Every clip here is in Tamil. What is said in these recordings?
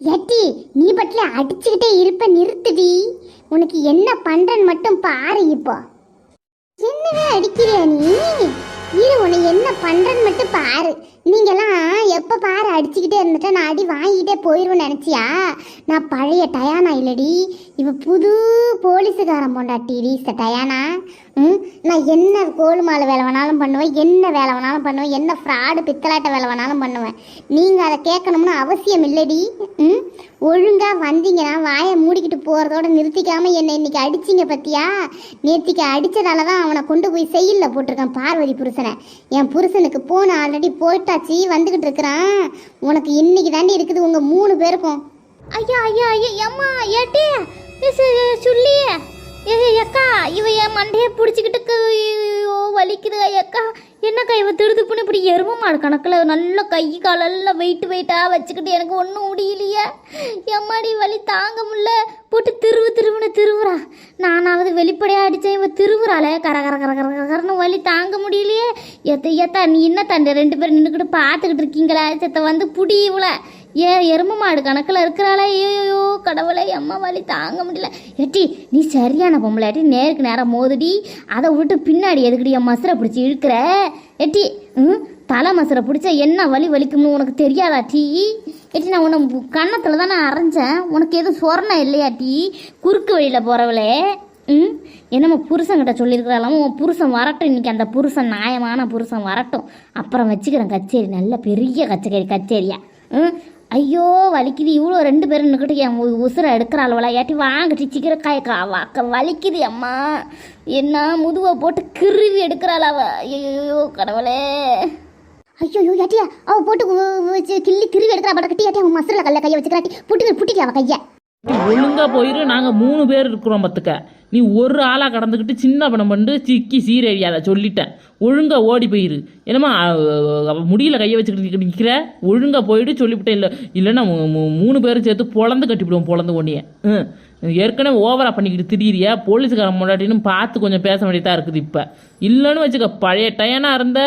எட்டி நீ பட்டில அடிச்சுக்கிட்டே இருப்ப நிறுத்துடி. உனக்கு என்ன பண்றன்னு மட்டும் பாரு இப்போ. என்னவே அடிக்கிறியா நீ? இரு உன்னை என்ன பண்றன்னு மட்டும் பாரு. நீங்கெல்லாம் எப்போ பாரு அடிச்சுக்கிட்டே இருந்துட்டா நான் அடி வாங்கிக்கிட்டே போயிடுவேன்னு நினச்சியா? நான் பழைய டயானா இல்லடி. இப்போ புது போலீஸுக்காரன் பொண்டாட்டிடி ரீச டயானா? ம்? நான் என்ன கோல் வேலை வேணாலும் பண்ணுவேன் என்ன வேலை வேணாலும் பண்ணுவேன் என்ன ஃப்ராடு பித்தலாட்ட வேலை வேணாலும் பண்ணுவேன். நீங்கள் அதை கேட்கணும்னு அவசியம் இல்லடி. ம்? ஒழுங்காக வந்தீங்கன்னா வாயை மூடிக்கிட்டு போகிறதோட நிறுத்திக்காமல் என்னை இன்னைக்கு அடிச்சிங்க பற்றியா நேற்றுக்கு அடித்ததால தான் அவனை கொண்டு போய் செயலில் போட்டிருக்கேன் பார்வதி புருஷனை. என் புருஷனுக்கு போன ஆல்ரெடி போயிட்டாச்சு வந்துகிட்டு இருக்கிறான். உனக்கு இன்னைக்கு தாண்டி இருக்குது உங்க மூணு பேருக்கும். ஐயா ஐயா ஐயா அம்மா ஏட்டே சொல்லி. ஏ அக்கா இவ என் மண்டையை பிடிச்சிக்கிட்டு ஐயோ வலிக்குது அக்கா. என்னக்கா இவ திருதுப்புன்னு இப்படி எரும மாடு கணக்கில் நல்ல கை காலெல்லாம் வெயிட் வெயிட்டாக வச்சுக்கிட்டு எனக்கு ஒன்றும் முடியலையே. எம்மாடி வலி தாங்க முடியல. போட்டு திருவு திருவுன்னு திருவுறா. நானாவது வெளிப்படையாக அடித்தேன் இவன் திருவுறாளே. கர கர கர கர கரன்னு வலி தாங்க முடியலையே. எத்த ஏத்தா நீ என்ன தண்டை? ரெண்டு பேரும் நின்றுக்கிட்டு பார்த்துக்கிட்டு இருக்கீங்களா. செத்த வந்து புடி இவள. ஏ எரும மாடு கணக்கில் இருக்கிறாளே. ஐயோ கடவுளே அம்மா வலி தாங்க முடியல. எட்டி நீ சரியான பொம்பளாட்டி நேருக்கு நேரம் மோதுடி. அதை விட்டு பின்னாடி எதுக்குடி என் மசுரை பிடிச்சி இழுக்கிற? எட்டி ம் தலை மசரை பிடிச்சா என்ன வலி வலிக்கும்னு உனக்கு தெரியாதா டீ? எட்டி நான் உன்னை கன்னத்தில் தான் நான் அரைஞ்சேன். உனக்கு எதுவும் சொரணம் இல்லையா டீ? குறுக்கு வழியில் போகிறவளே ம் என்னம்மா புருஷன்கிட்ட சொல்லியிருக்கிறாளாமோ. உன் புருஷன் வரட்டும். இன்றைக்கி அந்த புருஷன் நியாயமான புருஷன் வரட்டும். அப்புறம் வச்சுக்கிறேன் கச்சேரி. நல்ல பெரிய கச்சேரி கச்சேரியா. ம் ஐயோ வலிக்குது. இவ்வளோ ரெண்டு பேரும் நின்றுக்கிட்டு என் உசுரை எடுக்கிறாள்வளா. ஏட்டி வாங்கிட்டு சீக்கிரம் காய வாக்க வலிக்குது அம்மா. என்ன முதுவை போட்டு கிருவி எடுக்கிறாள் அவ. ஐயோ கடவுளே. ஐயோ ஏட்டியா அவ போட்டு கிள்ளி கிருவி எடுக்கிறா. பட்ட கட்டி ஏட்டியா அவன் மசுரில் கல்ல கையை வச்சுக்கிறாட்டி புட்டு புட்டிக்கா அவ கையை? நீ ஒழுங்கா போயிரு நாங்க மூணு பேர் இருக்கிறோம் பத்துக்க. நீ ஒரு ஆளா கடந்துக்கிட்டு சின்ன பணம் பண்ணிட்டு சிக்கி சீரழியாத சொல்லிட்டேன். ஒழுங்கா ஓடி போயிரு. என்னம்மா முடியல கையை வச்சுக்கிட்டு நிற்கிற ஒழுங்கா போயிட்டு சொல்லிவிட்டேன். இல்லை இல்லைன்னா மூணு பேரும் சேர்த்து பொழந்து கட்டிவிடுவோம் பொழந்து ஒன்றிய ம். ஏற்கனவே ஓவரா பண்ணிக்கிட்டு திடீரியா? போலீஸ்காரன் முன்னாடின்னு பார்த்து கொஞ்சம் பேச வேண்டியதாக இருக்குது இப்போ. இல்லைன்னு வச்சுக்க பழைய டயனா இருந்த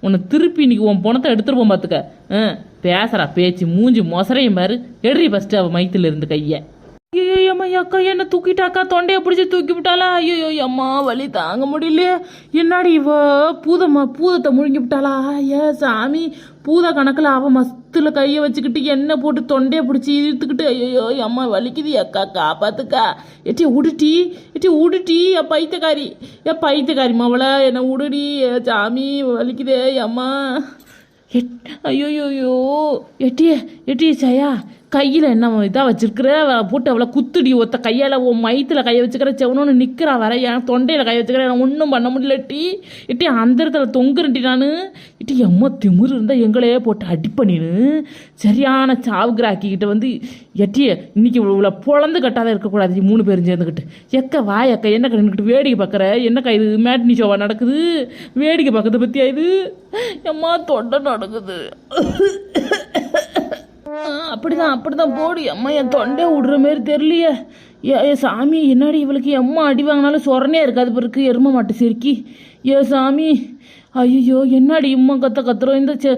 உன்னை திருப்பி இன்னைக்கு உன் பணத்தை எடுத்துருப்போம் பார்த்துக்க ம். பேசுறா பேச்சு மூஞ்சி மொசரையும் பாரு. எடுறி ஃபஸ்ட்டு அவள் மைத்தில் இருந்து கையை. ஐயோ அம்மா அக்கா என்ன தூக்கிட்டாக்கா தொண்டையை பிடிச்சி தூக்கி விட்டாளா? ஐயோ அம்மா வலி தாங்க முடியலையே. என்னாடி இவ? பூதம்மா பூதத்தை முழுங்கி விட்டாளா? ஏ சாமி. பூத கணக்கில் அவ மஸ்தில் கையை வச்சுக்கிட்டு எண்ணெய் போட்டு தொண்டையை பிடிச்சி இழுத்துக்கிட்டு ஐயோ அம்மா வலிக்குது அக்கா காப்பாத்துக்கா. எட்டி உடுட்டி எட்டி உடுட்டி என் பைத்தக்காரி என் பைத்தக்காரி மவளை என்னை உடுடி ஏ சாமி வலிக்குதே அம்மா. எட் ஐயோ எட்டியே எட்டி சயா கையில் என்ன இதாக வச்சிருக்கிற? போட்டு அவளை குத்துடி ஒத்த கையால் உன் மயத்தில் கையை வச்சுக்கிற செவனோன்னு நிற்கிறா வர என் தொண்டையில் கையை வச்சுக்கிற நான் ஒன்றும் பண்ண முடியல டி. இட்டி அந்த இடத்துல தொங்குறட்டி நான். இட்டி எம்மா திமிரு இருந்தால் எங்களையே போட்டு அடி பண்ணினு சரியான சாவுகிராக்கிக்கிட்ட வந்து எட்டிய இன்னைக்கு இவ்வளோ பொழந்து கட்டாத இருக்கக்கூடாது மூணு பேரும் சேர்ந்துக்கிட்டு. எக்க வா எக்க என்ன நின்றுக்கிட்டு வேடிக்கை பார்க்குற? என்னக்கா இது மேட்னி ஷோவா நடக்குது? வேடிக்கை பார்க்கறத பற்றியா இது? எம்மா தொண்டை நடக்குது அப்படிதான் அப்படிதான் போடு. அம்மா என் தொண்டை விடுற மாதிரி தெரியலையே. ஏ சாமி என்னடி இவளுக்கு எம்மா அடி வாங்கினாலும் சொரனே இருக்காது பிறகு எரும மாட்டு சிரிக்கி. ஏ சாமி ஐயோ என்னடி இம்மா கத்த கத்துறோம்? இந்த செ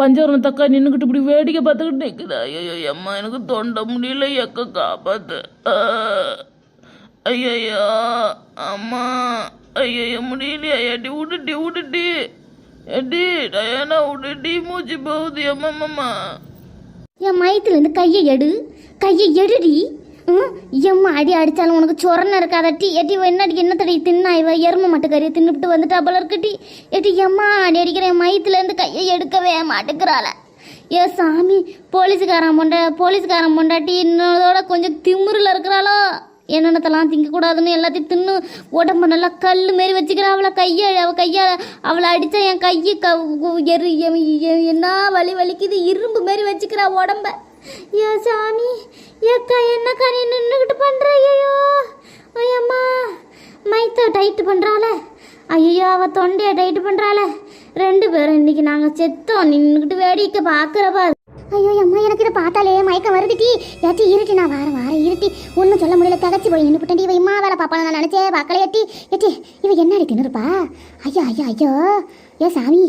பஞ்சவரம் தக்கா நின்றுக்கிட்டு இப்படி வேடிக்கை பார்த்துக்கிட்டு நிற்குது ஐயோ எம்மா எனக்கு தொண்டை முடியல எக்க காப்பாத்து. ஐயோ அம்மா ஐயோ முடியலையா. ஏட்டி விட்டுட்டி விடுடி எடி டயானா விடுடி மூச்சு போகுது. அம்மா என் மயத்துலேருந்து கையை எடு. கையை எடுடி. ம் எம்மா அடி அடித்தாலும் உனக்கு சொரணை இருக்காதட்டி எட்டி என்னடி என்ன தடி தின்னா இவ எரும மட்டும் கறியை தின்னுபிட்டு வந்துட்டா போல இருக்கட்டி எட்டி எம்மா அடி அடிக்கிற என் மயத்துலேருந்து கையை எடுக்கவே மாட்டேங்கிறாள. ஏ சாமி போலீஸுக்காரன் பொண்டா போலீஸ்காரன் பொண்டாட்டி இன்னதோட கொஞ்சம் திமுறில் இருக்கிறாளோ. என்னென்னத்தெல்லாம் திங்கக்கூடாதுன்னு எல்லாத்தையும் தின்னு உடம்ப நல்லா கல் மாரி வச்சுக்கிறா அவளை கையை அவள் கையால் அவளை அடித்தா என் கையை க எரு என்ன வலி வலிக்குது? இரும்பு மாரி வச்சுக்கிறா உடம்ப. ஏ சாமி ஏக்கா என்னக்கா நீ நின்றுக்கிட்டு பண்ணுற ஐயோ ஐயம்மா மைத்த டைட்டு பண்ணுறாள ஐயோ அவள் தொண்டையை டைட்டு பண்ணுறாள ரெண்டு பேரும் இன்னைக்கு நாங்கள் செத்தோம். நின்றுக்கிட்டு வேடிக்கை பார்க்குறப்பா ஐயோ அம்மா எனக்கு இதை பார்த்தாலே மயக்கம் வருதுட்டி ஏட்டி இருட்டி நான் வாரம் வாரம் இருட்டி. ஒன்றும் சொல்ல முடியல தகச்சு போய் நின்று விட்டேன் இவ இம்மா வேலை பார்ப்பாங்க நான் நினச்சே பார்க்கல ஏட்டி ஏட்டி இவ என்னடி தின்னுருப்பா? ஐயோ ஐயோ ஐயோ. ஏ சாமி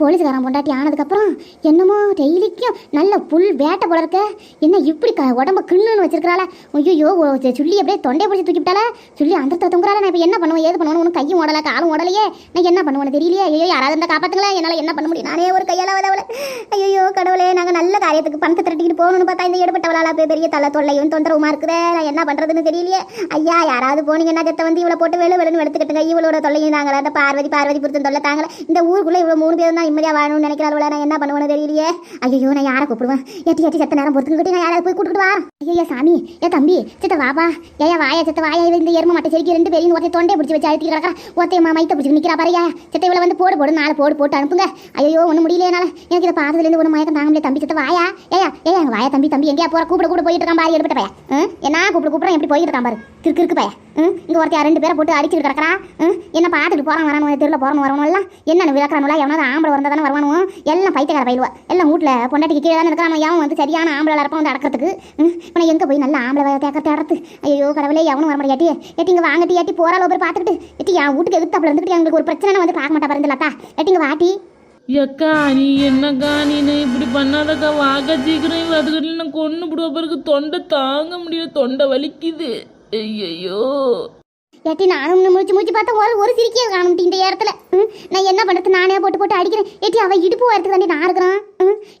போலீஸ்காரன் பொண்டாட்டி ஆனதுக்கப்புறம் என்னமோ டெய்லிக்கும் நல்ல புல் வேட்டை போல இருக்க. என்ன இப்படி க உடம்ப கிண்ணுன்னு வச்சிருக்கிறாள. ஐயோ சுள்ளி அப்படியே தொண்டை பிடிச்சி தூக்கிவிட்டால சொல்லி அந்த தூங்குறாள. நான் இப்போ என்ன பண்ணுவேன்? ஏது பண்ணுவேன் உனக்கு கையும் ஓடல காலும் ஓடலையே நான் என்ன பண்ணுவேன்னு தெரியலையே. ஐயோ யாராவது இருந்தால் காப்பாத்துங்களேன் என்னால் என்ன பண்ண முடியும்? நானே ஒரு கையால் உதவல ஐயோ கடவுளே நாங்கள் நல்ல காரியத்துக்கு பணத்தை திரட்டிக்கிட்டு போகணும்னு பார்த்தா இந்த எடுப்பட்டவளால் போய் பெரிய தலை தொல்லையும் தொந்தரவுமா இருக்குதே. நான் என்ன பண்ணுறதுன்னு தெரியலையே. ஐயா யாராவது போனீங்கன்னா செத்த வந்து இவ்வளோ போட்டு வெளு வெளுன்னு எடுத்துக்கிட்டுங்க இவளோட தொல்லையும் தாங்களே அந்த பார்வதி பார்வதி பொருத்தம் தொல்லை தாங்களே இந்த ஊருக்குள்ளே இவ்வளோ மூணு பேர் தான் நிம்மதியாக வாழணும்னு நினைக்கிறாள் நான் என்ன பண்ணுவேன்னு தெரியலையே. ஐயோ நான் யாரை கூப்பிடுவேன்? எட்டி எட்டி செத்த நேரம் பொறுத்துக்கிட்டு நான் யாரை போய் கூப்பிட்டு வா ஐயா சாமி ஏ தம்பி சித்த வாப்பா ஏயா வாயா சித்த வாயா இந்த எரும மட்டை செடிக்கு ரெண்டு பேரையும் ஒருத்தைய தொண்டை பிடிச்சி வச்சு அழுத்தி கிடக்கா ஒருத்தைய மா மைத்த பிடிச்சி நிற்கிறா பாரியா சித்த இவ்வளோ வந்து போடு போடு நாலு போடு போட்டு அனுப்புங்க. ஐயோ ஒன்றும் முடியல என்னால. எனக்கு இதை பார்த்ததுலேருந்து ஒன்று மயக்கம் தாங்க முடியல. தம்பி சித்த வாயா? ஏயா ஏயா வாயா தம்பி தம்பி எங்கேயா போற? கூப்பிட கூட போயிட்டு இருக்கான் பாரு எடுப்பட்ட பையா என்ன கூப்பிட கூப்பிட எப்படி போயிட்டு இருக்கான் பாரு. கிறுக்கு கிறுக்கு பையா. ம், இங்கே ஒருத்தையா ரெண்டு பேரை போட்டு அடிச்சுட்டு கிடக்கிறான் ம், என்ன பார்த்துட்டு போறான் வரானு தெருவில் போகிறோம் வரணும்ல எல்லாம்? என்ன விளக்குறானுல எவனாவது ஆம்பளை வந்தால் தானே வருவானுவோ? எல்லாம் பைத்தியக்கார பயிலுவா. எல்லாம் வீட்ல பொண்டாட்டிக்கு கீழே தானே இருக்கிறான்? எவன் வந்து சரியான ஆம்பளை இருப்பான் வந்து அடக்கிறதுக்கு? இப்போ எங்கே போய் நல்ல ஆம்பளை தேக்க தேடுறது? ஐயோ கடவுளே எவனும் வர மாட்டேன் எட்டி இங்கே வாங்கட்டி ஏட்டி போறாளோ பேர் பார்த்துக்கிட்டு. எட்டி என் வீட்டுக்கு எதிர்த்தாப்புல இருந்துட்டு எங்களுக்கு ஒரு பிரச்சனை வந்து பார்க்க மாட்டா பாருங்க லத்தா எட்டி இங்க வாட்டி. எக்கா நீ என்னக்கா நீ இப்படி பண்ணாதக்கா? வாக்கா சீக்கிரம் அதுக்கிட்ட நான் கொண்டு விடுவ பிறகு தொண்டை தாங்க முடியல தொண்டை வலிக்குது. ஐயோ ஏட்டி நானும் இன்னும் முழிச்சு முழிச்சு பார்த்தா ஒரு ஒரு சிரிக்கையை காணும் இந்த இடத்துல. நான் என்ன பண்றது? நானே போட்டு போட்டு அடிக்கிறேன். ஏட்டி அவ இடுப்பு வரத்துக்கு தாண்டி நான் இருக்கிறான்.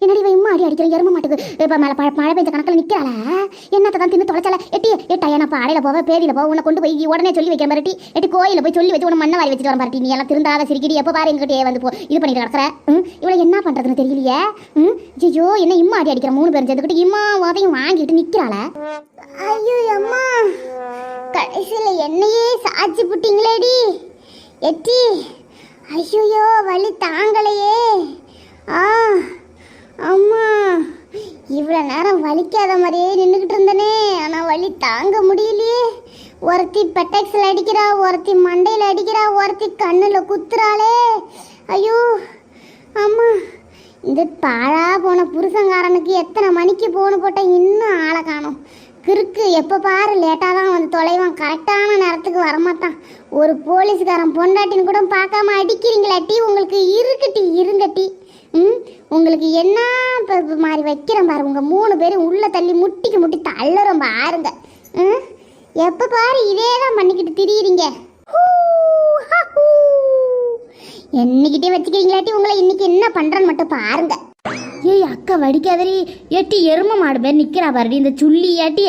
என்னடி இவன் இம்மா அடி அடிக்கிறேன்? எரும மாட்டுக்கு. இப்போ மேலே மழை மழை பெஞ்ச கணக்கில் நிற்கிறாள என்னத்தை தான் தின்னு தொலைச்சால எட்டி எட்டா என்ன பாடையில் போவ பேதியில் போவ உன்னை கொண்டு போய் உடனே சொல்லி வைக்கிற மாதிரி எட்டி கோயிலில் போய் சொல்லி வச்சு உன்னை மண்ணை வாரி வச்சுட்டு வர பாருட்டி நீ எல்லாம் திருந்தாத சிரிக்கடி. எப்போ பாரு எங்கிட்டே வந்து போ இது பண்ணிட்டு கிடக்குற? இவளை என்ன பண்றதுன்னு தெரியலையே? ம், ஐயோ என்ன இம்மா அடி அடிக்கிற? மூணு பேரும் சேர்ந்துக்கிட்டு இம்மா உதையும் வாங்கிட்டு நிற்கிறாள ஐயோ அம்மா. கடைசியில் என்னையே சாட்சி புட்டிங்களேடி. எட்டி. ஐயோயோ வலி தாங்கலையே. ஆ அம்மா. இவ்வளோ நேரம் வலிக்காத மாதிரியே நின்றுக்கிட்டு இருந்தனே. ஆனால் வலி தாங்க முடியலையே. ஒருத்தி பெட்டெக்ஸில் அடிக்கிறா ஒருத்தி மண்டையில் அடிக்கிறா ஒருத்தி கண்ணில் குத்துறாளே. ஐயோ அம்மா. இந்த பாழா போன புருஷங்காரனுக்கு எத்தனை மணிக்கு போன போட்டால் இன்னும் ஆளை காணும். கிறுக்கு எப்போ பாரு லேட்டாக தான் வந்து தொலைவான். கரெக்டான நேரத்துக்கு வரமாட்டான். ஒரு போலீஸ்காரன் பொண்டாட்டின்னு கூட பார்க்காம அடிக்கிறீங்களாட்டி உங்களுக்கு இருக்குட்டி இருங்கட்டி ம்? உங்களுக்கு என்ன இப்போ மாதிரி வைக்கிறேன் பாரு. உங்கள் மூணு பேரும் உள்ளே தள்ளி முட்டிக்கு முட்டி தள்ளுறோம் பாருங்க. ம்? எப்போ பாரு இதே தான் பண்ணிக்கிட்டு திரியிறீங்க. ஹூ, என்னைக்கிட்டே வச்சுக்கிறீங்களாட்டி உங்களை இன்னைக்கு என்ன பண்ணுறேன்னு மட்டும் பாருங்கள் ஏய் அக்கா வடிக்காதடி. ஏட்டி எரும மாடு பேர் நிற்கிறா பாருடி. இந்த சுள்ளி ஏட்டி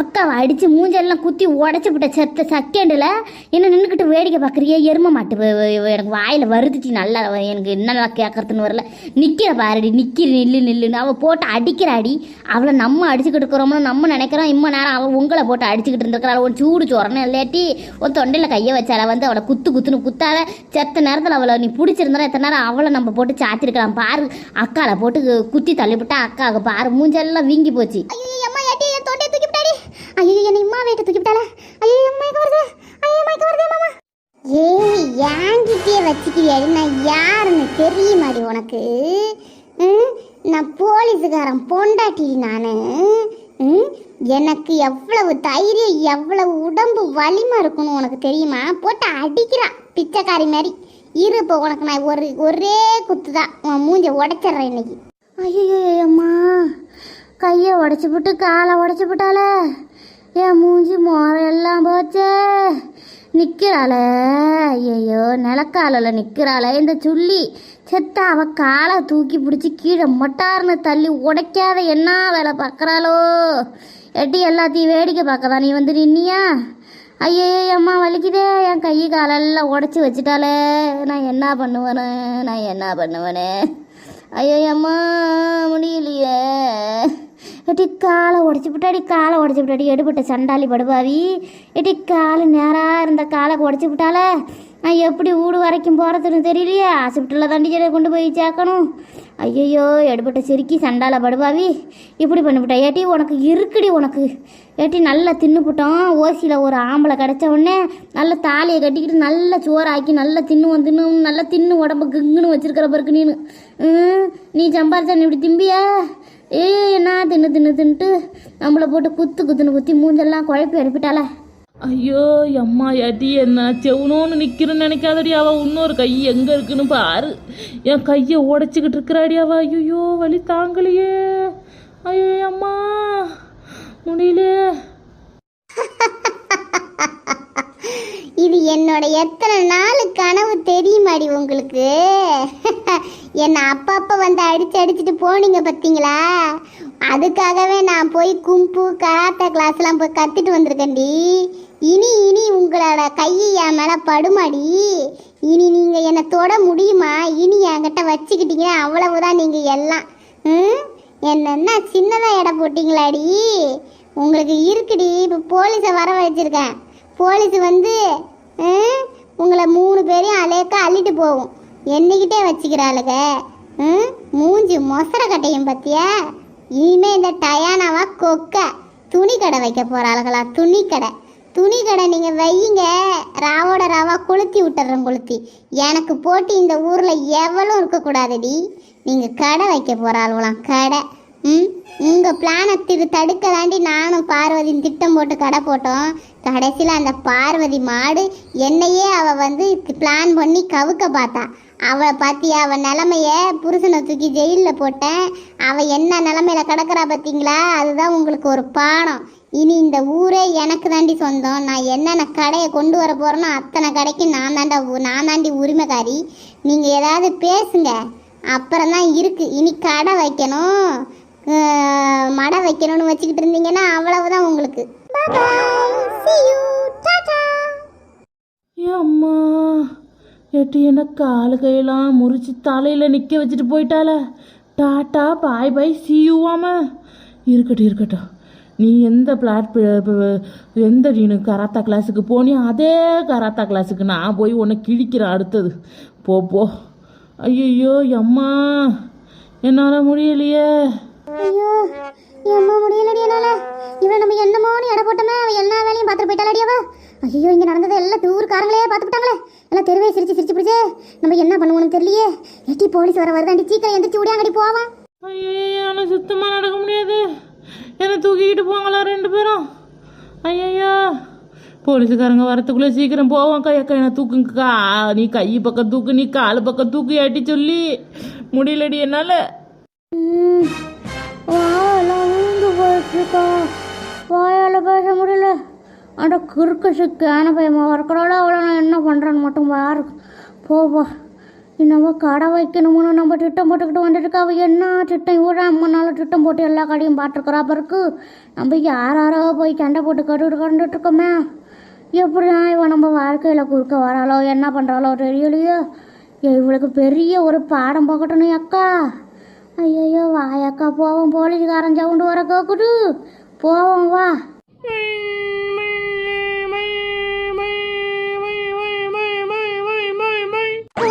அக்காவை அடித்து மூஞ்செல்லாம் குத்தி உடச்சி விட்ட செத்த செகண்டில் என்ன நின்றுக்கிட்டு வேடிக்கை பார்க்குறியே? எரும மாட்டு எனக்கு வாயில் வருதுச்சு நல்லா எனக்கு என்னெல்லாம் கேட்கறதுன்னு வரல. நிற்கிற பாருடி. நிற்கிற நில்லு நில்லுன்னு அவள் போட்டு அடிக்கிறாடி. அவளை நம்ம அடிச்சுக்கிட்டு இருக்கிறோம்னு நம்ம நினைக்கிறோம். இம்ம நேரம் அவள் உங்களை போட்டு அடிச்சுக்கிட்டு இருந்திருக்கிறாள்? ஒரு சூடு சொரணும் இல்லாட்டி ஒரு தொண்டையில் கையை வச்சால வந்து அவளை குத்து குத்துன்னு குத்தாத. செத்த நேரத்தில் அவளை நீ பிடிச்சிருந்தா எத்தனை நேரம் அவளை நம்ம போட்டு சாத்திருக்கலாம். பாரு அக்காவை போட்டு குத்தி தள்ளிவிட்டா அக்காவுக்கு பாரு மூஞ்செல்லாம் வீங்கி போச்சு. ஐயோ அம்மா ஏட்டி என் தொண்டையை தூக்கி விட்டாடி. ஐயோ என்னை இம்மா வேட்ட தூக்கி விட்டாள? ஐயோ அம்மா இங்க வருது? ஐயோ அம்மா இங்க வருது மாமா? ஏய் ஏங்கிட்டே வச்சுக்கிறியாடி நான் யாருன்னு தெரியுமாடி உனக்கு? நான் போலீஸுக்காரன் பொண்டாட்டி நான். எனக்கு எவ்வளவு தைரியம் எவ்வளவு உடம்பு வலிமை இருக்கணும் உனக்கு தெரியுமா? போட்டு அடிக்கிறான் பிச்சைக்காரி மாதிரி. இரு இப்போ உனக்கு நான் ஒரு ஒரே குத்து தான் உன் மூஞ்ச உடைச்சிட்றேன் இன்னைக்கு. ஐயோ அம்மா கையை உடச்சி விட்டு காலை உடச்சி விட்டால என் மூஞ்சி மோரம் எல்லாம் போச்சே. நிற்கிறாள ஐயோ நிலக்காலில் நிற்கிறாள இந்த சுள்ளி செத்த அவ காலை தூக்கி பிடிச்சி கீழே மொட்டார்னு தள்ளி உடைக்காத என்ன வேலை பார்க்குறாளோ? எட்டி எல்லாத்தையும் வேடிக்கை பார்க்க நீ வந்து நின்னியா? ஐயையே அம்மா வலிக்குதே. என் கை காலெல்லாம் உடச்சி வச்சுட்டாலே நான் என்ன பண்ணுவேனே? நான் என்ன பண்ணுவேனே? ஐயோ அம்மா முடியலையே. எட்டி காலை உடச்சி விட்டாடி காலை உடச்சி விட்டாடி எடுபட்ட சண்டாளி படுபாவி. எட்டி காலை நேராக இருந்த காலை உடச்சி விட்டாலே நான் எப்படி வீடு வரைக்கும் போகிறதுன்னு தெரியலையே. ஹாஸ்பிட்டலில் தாண்டி கொண்டு போய் சேர்க்கணும். ஐயையோ எடுபட்ட செருக்கி சண்டால படுபாவி. இப்படி பண்ணிவிட்டா ஏட்டி உனக்கு இருக்குடி உனக்கு. ஏட்டி நல்லா தின்னுப்புட்டோம் ஓசியில் ஒரு ஆம்பளை கிடச்ச உடனே நல்ல தாலியை கட்டிக்கிட்டு நல்ல சோறாக்கி நல்லா தின்னு தின்னு நல்லா தின்னு உடம்பு கிங்குன்னு வச்சிருக்கிற பிறகு நீனு. நீ சம்பாரிச்சான் இப்படி திம்பியா? ஏய் என்ன தின்னு தின்னு தின்னுட்டு நம்மளை போட்டு குத்து குத்துன்னு குத்தி மூஞ்செல்லாம் குழப்பி அனுப்பிட்டால ஐயோ அம்மா அடி என்ன செவனோன்னு நிற்கிறேன்னு நினைக்காதடி அவள் இன்னொரு கை எங்கே இருக்குன்னு பாரு. என் கையை உடச்சிக்கிட்டு இருக்கிறாடி அவள் ஐயோ வலி தாங்கலையே. ஐயோ அம்மா முடியலையே இது என்னோட எத்தனை நாள் கனவு தெரியுமாடி உங்களுக்கு? என்னை அப்பப்போ வந்து அடிச்சு அடிச்சுட்டு போனீங்க பார்த்தீங்களா அதுக்காகவே நான் போய் கும்பு கராத்தா கிளாஸ்லாம் போய் கற்றுட்டு வந்திருக்கேன்டி. இனி இனி உங்களோட கையை என் மேலே படுமாடி. இனி நீங்கள் என்னை தொட முடியுமா? இனி என்கிட்ட வச்சுக்கிட்டீங்கன்னா அவ்வளவுதான் நீங்கள் எல்லாம். ம்? என்னென்ன சின்னதாக எடை போட்டிங்களாடி? உங்களுக்கு இருக்குடி இப்போ போலீஸை வர வச்சுருக்கேன். போலீஸ் வந்து உங்களை மூணு பேரையும் அலேக்க அள்ளிட்டு போகும் என்னைக்கிட்டே வச்சுக்கிறாளுக. ம், மூஞ்சி மொசர கட்டையும் பத்தியா? இனிமே இந்த டயானாவா கொக்க. துணி கடை வைக்க போகிறாளுகளா துணி கடை. துணி கடை நீங்கள் வையுங்க. ராவோட ராவா கொளுத்தி விட்டுறேன் கொளுத்தி. எனக்கு போட்டு இந்த ஊரில் எவ்வளோ இருக்கக்கூடாதுடி. நீங்கள் கடை வைக்க போகிறாளுகளாம் கடை. ம்? உங்கள் பிளானை திரு தடுக்க தாண்டி நானும் பார்வதியும் திட்டம் போட்டு கடை போட்டோம். கடைசியில் அந்த பார்வதி மாடு என்னையே அவள் வந்து பிளான் பண்ணி கவுக்க பார்த்தா. அவளை பார்த்தியா அவள் நிலமைய புருஷனை தூக்கி ஜெயிலில் போட்டேன். அவள் என்ன நிலமையில கிடக்குறா பார்த்தீங்களா? அதுதான் உங்களுக்கு ஒரு பாடம். இனி இந்த ஊரே எனக்கு தாண்டி சொந்தம். நான் என்னென்ன கடையை கொண்டு வர போகிறேனோ அத்தனை கடைக்கு நான் தாண்டா நான் தாண்டி உரிமைக்காரி. நீங்கள் ஏதாவது பேசுங்க. அப்புறம் தான் இருக்குது இனி கடை வைக்கணும். மடை வைக்கணும்னு வச்சுக்கிட்டு இருந்தீங்கன்னா அவ்வளவுதான் உங்களுக்கு. அம்மா எட்டு என்ன காலு கையெல்லாம் முறிச்சு தலையில் நிற்க வச்சுட்டு போயிட்டால டாட்டா பாய் பாய் சியூவாம இருக்கட்டும் இருக்கட்டும். நீ எந்த பிளாட் எந்த நீனு கராத்தா கிளாஸுக்கு போனியோ அதே கராத்தா கிளாஸுக்கு நான் போய் உன்னை கிழிக்கிறேன் அடுத்தது. போ போ. ஐயோ அம்மா. என்னால் முடியலையே. ஐயோ எம்மா முடியலடி என்னால. இவன் நம்ம என்னமோன்னு எடை போட்டோமே அவ எல்லா வேலையும் பார்த்துட்டு போயிட்டாளடி அவ. ஐயோ இங்க நடந்தது எல்லாம் ஊருக்காரங்களே பார்த்துட்டாங்களே எல்லாம் தெருவே சிரிச்சு சிரிச்சு பிடிச்சே. நம்ம என்ன பண்ணுவோம்னு தெரியலையே. எட்டி போலீஸ் வர வருதாண்டி சீக்கிரம் எந்திரிச்சு ஓடியாங்கடி போவான் ஐயோ என்னால் சுத்தமாக நடக்க முடியாது. என்னை தூக்கிக்கிட்டு போங்களா ரெண்டு பேரும். ஐயையோ போலீஸுக்காரங்க வரத்துக்குள்ளே சீக்கிரம் போவோம் கையக்கா என்ன தூக்குங்கக்கா. நீ கை பக்கம் தூக்கு நீ கால் பக்கம் தூக்கு ஏட்டி சொல்லி. முடியலடி என்னால். இருக்கா வாயால் பேச முடியல. அட குறுக்க சிக்கான பயமா வரக்கூடாது அவ்வளோ நான் என்ன பண்ணுறேன்னு மட்டும் யார் போவா என்னவோ கடை வைக்கணும்னு நம்ம திட்டம் போட்டுக்கிட்டு வந்துட்டுருக்கா. அவள் என்ன திட்டம்? இவ்வளோ அம்மா நாள் திட்டம் போட்டு எல்லா கடையும் பார்த்துருக்குறா பிறகு நம்ம யார் யாரோ போய் சண்டை போட்டு கட்டுட்டு கண்டுட்டு இருக்கோமே எப்படி இவன் நம்ம வாழ்க்கையில் குறுக்க வராளோ என்ன பண்ணுறாளோ தெரியலையோ. இவளுக்கு பெரிய ஒரு பாடம் போகட்டணும் அக்கா. ஐயோ வாயக்கா போவோம் போலீஸ்காரன் சவுண்டு வர கேக்குது போவோம் வா